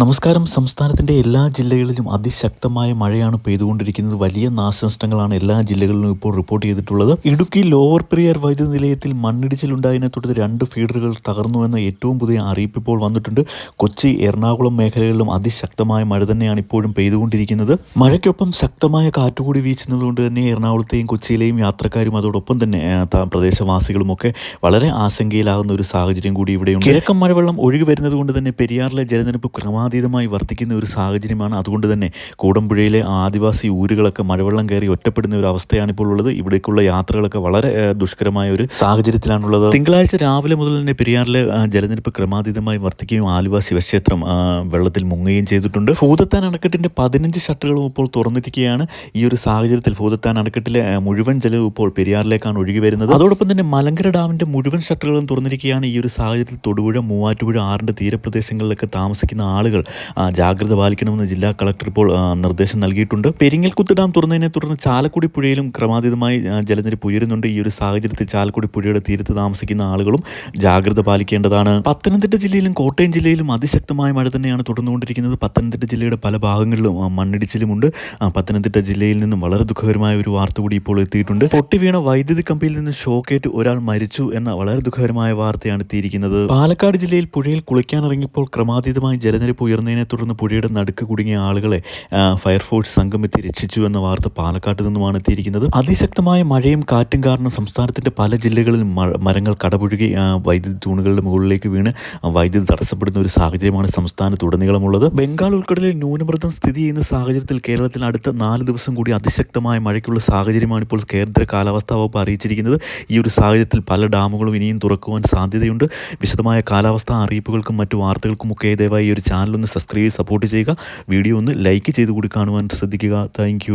നമസ്കാരം. സംസ്ഥാനത്തിന്റെ എല്ലാ ജില്ലകളിലും അതിശക്തമായ മഴയാണ് പെയ്തുകൊണ്ടിരിക്കുന്നത്. വലിയ നാശനഷ്ടങ്ങളാണ് എല്ലാ ജില്ലകളിലും ഇപ്പോൾ റിപ്പോർട്ട് ചെയ്തിട്ടുള്ളത്. ഇടുക്കി ലോവർ പെരിയാർ വൈദ്യുതി നിലയത്തിൽ മണ്ണിടിച്ചിലുണ്ടായതിനെ തുടർന്ന് രണ്ട് ഫീഡറുകൾ തകർന്നുവെന്ന ഏറ്റവും പുതിയ അറിയിപ്പ് ഇപ്പോൾ വന്നിട്ടുണ്ട്. കൊച്ചി എറണാകുളം മേഖലകളിലും അതിശക്തമായ മഴ തന്നെയാണ് ഇപ്പോഴും പെയ്തുകൊണ്ടിരിക്കുന്നത്. മഴയ്ക്കൊപ്പം ശക്തമായ കാറ്റുകൂടി വീശുന്നതുകൊണ്ട് തന്നെ എറണാകുളത്തെയും കൊച്ചിയിലെയും യാത്രക്കാരും അതോടൊപ്പം തന്നെ പ്രദേശവാസികളുമൊക്കെ വളരെ ആശങ്കയിലാകുന്ന ഒരു സാഹചര്യം കൂടി ഇവിടെയുണ്ട്. കിഴക്കൻ മഴവെള്ളം ഒഴുകി വരുന്നത് കൊണ്ട് തന്നെ പെരിയാറിലെ ജലനിരപ്പ് ക്രമാതീതമായി വർദ്ധിക്കുന്ന ഒരു സാഹചര്യമാണ്. അതുകൊണ്ട് തന്നെ കൂടമ്പുഴയിലെ ആദിവാസി ഊരുകളൊക്കെ മഴവെള്ളം കയറി ഒറ്റപ്പെടുന്ന ഒരു അവസ്ഥയാണ് ഇപ്പോൾ ഉള്ളത്. ഇവിടേക്കുള്ള യാത്രകളൊക്കെ വളരെ ദുഷ്കരമായ ഒരു സാഹചര്യത്തിലാണുള്ളത്. തിങ്കളാഴ്ച രാവിലെ മുതൽ തന്നെ പെരിയാറിലെ ജലനിരപ്പ് ക്രമാതീതമായി വർദ്ധിക്കുകയും ആദിവാസി ശിവക്ഷേത്രം വെള്ളത്തിൽ മുങ്ങുകയും ചെയ്തിട്ടുണ്ട്. ഭൂതത്താൻ അണക്കെട്ടിന്റെ പതിനഞ്ച് ഷട്ടറുകളും ഇപ്പോൾ തുറന്നിരിക്കുകയാണ് ഈ ഒരു സാഹചര്യത്തിൽ ഭൂതത്താൻ അണക്കെട്ടിലെ മുഴുവൻ ജലവും ഇപ്പോൾ പെരിയാറിലേക്കാണ് ഒഴുകി വരുന്നത്. അതോടൊപ്പം തന്നെ മലങ്കര ഡാമിന്റെ മുഴുവൻ ഷട്ടറുകളും തുറന്നിരിക്കുകയാണ് ഈ ഒരു സാഹചര്യത്തിൽ. തൊടുപുഴ മൂവാറ്റുപുഴ ആറിന്റെ തീരപ്രദേശങ്ങളിലൊക്കെ താമസിക്കുന്ന ആളുകൾ ആ, ജാഗ്രത പാലിക്കണമെന്ന് ജില്ലാ കളക്ടർ ഇപ്പോൾ നിർദ്ദേശം നൽകിയിട്ടുണ്ട്. പെരിങ്ങൽകുത്ത് ഡാം തുറന്നതിനെ തുടർന്ന് ചാലക്കുടി പുഴയിലും ക്രമാതീതമായി ജലനിരപ്പ് ഉയരുന്നുണ്ട്. ഈ ഒരു സാഹചര്യത്തിൽ ചാലക്കുടി പുഴയുടെ തീരത്ത് താമസിക്കുന്ന ആളുകളും ജാഗ്രത പാലിക്കേണ്ടതാണ്. പത്തനംതിട്ട ജില്ലയിലും കോട്ടയം ജില്ലയിലും അതിശക്തമായ മഴ തന്നെയാണ് തുടർന്നുകൊണ്ടിരിക്കുന്നത്. പത്തനംതിട്ട ജില്ലയുടെ പല ഭാഗങ്ങളിലും മണ്ണിടിച്ചിലുമുണ്ട്. പത്തനംതിട്ട ജില്ലയിൽ നിന്നും വളരെ ദുഃഖകരമായ ഒരു വാർത്ത കൂടി ഇപ്പോൾ എത്തിയിട്ടുണ്ട്. പൊട്ടിവീണ വൈദ്യുതി കമ്പിയിൽ നിന്ന് ഷോക്കേറ്റ് ഒരാൾ മരിച്ചു എന്ന വളരെ ദുഃഖകരമായ വാർത്തയാണ് എത്തിയിരിക്കുന്നത്. പാലക്കാട് ജില്ലയിൽ പുഴയിൽ കുളിക്കാനിറങ്ങിയപ്പോൾ ക്രമാതീതമായി ജലനിരപ്പ് ഉയർന്നതിനെ തുടർന്ന് പുഴയുടെ നടുക്ക് കുടുങ്ങിയ ആളുകളെ ഫയർഫോഴ്സ് സംഘം എത്തി രക്ഷിച്ചു എന്ന വാർത്ത പാലക്കാട്ട് നിന്നുമാണ് എത്തിയിരിക്കുന്നത്. അതിശക്തമായ മഴയും കാറ്റും കാരണം സംസ്ഥാനത്തിന്റെ പല ജില്ലകളിൽ മരങ്ങൾ കടപുഴുകി വൈദ്യുതി തൂണുകളുടെ മുകളിലേക്ക് വീണ് വൈദ്യുതി തടസ്സപ്പെടുന്ന ഒരു സാഹചര്യമാണ് സംസ്ഥാനത്തുടനീളമുള്ളത്. ബംഗാൾ ഉൾക്കടലിൽ ന്യൂനമർദ്ദം സ്ഥിതി ചെയ്യുന്ന സാഹചര്യത്തിൽ കേരളത്തിൽ അടുത്ത നാല് ദിവസം കൂടി അതിശക്തമായ മഴയ്ക്കുള്ള സാഹചര്യമാണ് ഇപ്പോൾ കേന്ദ്ര കാലാവസ്ഥാ വകുപ്പ് അറിയിച്ചിരിക്കുന്നത്. ഈ ഒരു സാഹചര്യത്തിൽ പല ഡാമുകളും ഇനിയും തുറക്കുവാൻ സാധ്യതയുണ്ട്. വിശദമായ കാലാവസ്ഥാ അറിയിപ്പുകൾക്കും മറ്റു വാർത്തകൾക്കുമൊക്കെ ദയവായി ഈ ഒരു ചാനൽ ഒന്ന് സബ്സ്ക്രൈബ് സപ്പോർട്ട് ചെയ്യുക. വീഡിയോ ഒന്ന് ലൈക്ക് ചെയ്ത് കൂടി കാണുവാൻ ശ്രദ്ധിക്കുക താങ്ക്